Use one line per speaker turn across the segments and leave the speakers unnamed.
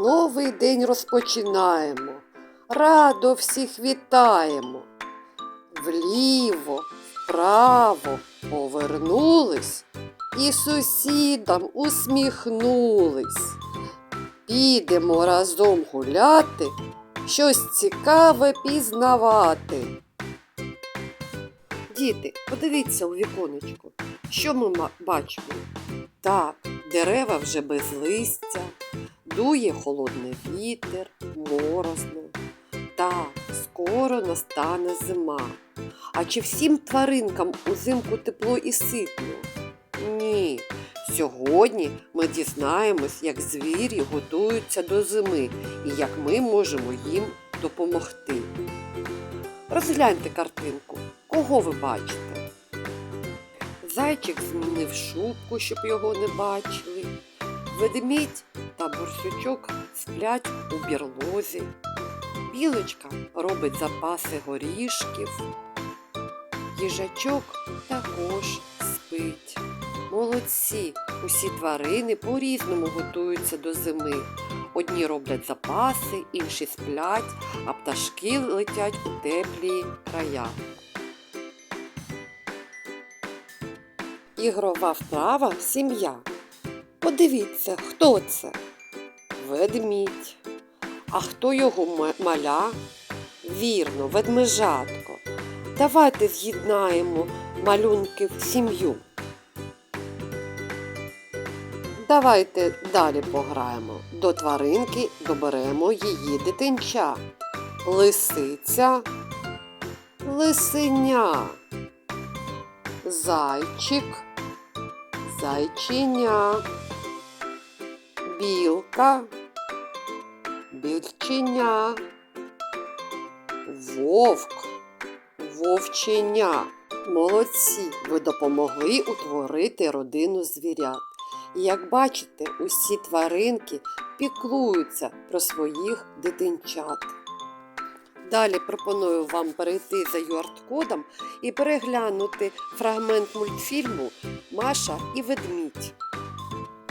Новий день розпочинаємо. Радо всіх вітаємо. Вліво, вправо повернулись і сусідам усміхнулись. Підемо разом гуляти, щось цікаве пізнавати. Діти, подивіться у віконечко, що ми бачимо? Так, дерева вже без листя, дує холодний вітер, морозно. Так, скоро настане зима. А чи всім тваринкам узимку тепло і ситно? Ні. Сьогодні ми дізнаємось, як звірі готуються до зими і як ми можемо їм допомогти. Розгляньте картинку. Кого ви бачите? Зайчик змінив шубку, щоб його не бачили. Ведмідь та борсючок сплять у бірлозі. Білочка робить запаси горішків. Їжачок також спить. Молодці, усі тварини по-різному готуються до зими. Одні роблять запаси, інші сплять, а пташки летять у теплі края. Ігрова вправа сім'я. Подивіться, хто це? Ведмідь. А хто його маля? Вірно, ведмежатко. Давайте з'єднаємо малюнки в сім'ю. Давайте далі пограємо. До тваринки доберемо її дитинча. Лисиця, лисеня, зайчик, зайчиня, білка, більченя, вовк, вовченя. Молодці, ви допомогли утворити родину звірят. І як бачите, усі тваринки піклуються про своїх дитинчат. Далі пропоную вам перейти за QR-кодом і переглянути фрагмент мультфільму Маша і ведмідь.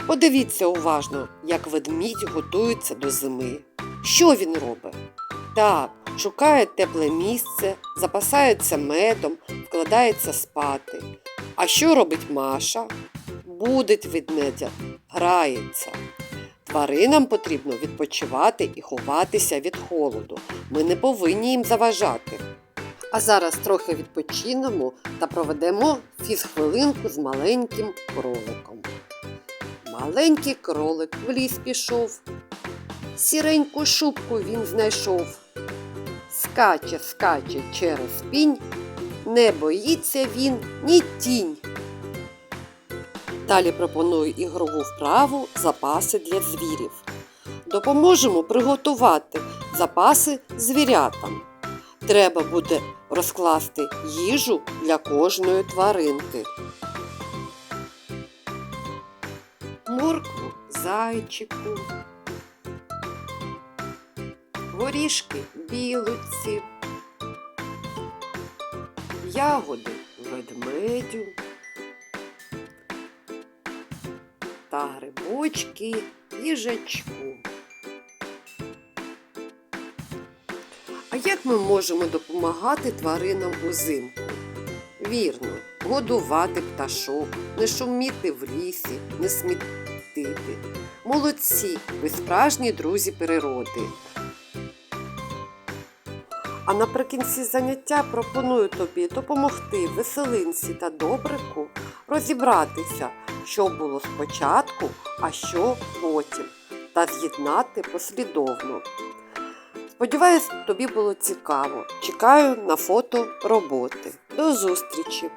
Подивіться уважно, як ведмідь готується до зими. Що він робить? Так, шукає тепле місце, запасається медом, вкладається спати. А що робить Маша? Будить ведмедя, грається. Тваринам потрібно відпочивати і ховатися від холоду. Ми не повинні їм заважати. А зараз трохи відпочинемо та проведемо фізхвилинку з маленьким кроликом. Маленький кролик в ліс пішов. Сіреньку шубку він знайшов. Скаче, скаче через пінь, не боїться він ні тінь. Далі пропоную ігрову вправу запаси для звірів. Допоможемо приготувати запаси звірятам. Треба буде розкласти їжу для кожної тваринки. Моркву зайчику, горішки білоці, ягоди ведмедю та грибочки їжачку. А як ми можемо допомагати тваринам узимку? Вірно, годувати пташок, не шуміти в лісі, не смітити. Молодці, ви справжні друзі природи. А наприкінці заняття пропоную тобі допомогти веселинці та добрику розібратися, що було спочатку, а що потім, та з'єднати послідовно. Сподіваюсь, тобі було цікаво. Чекаю на фото роботи. До зустрічі!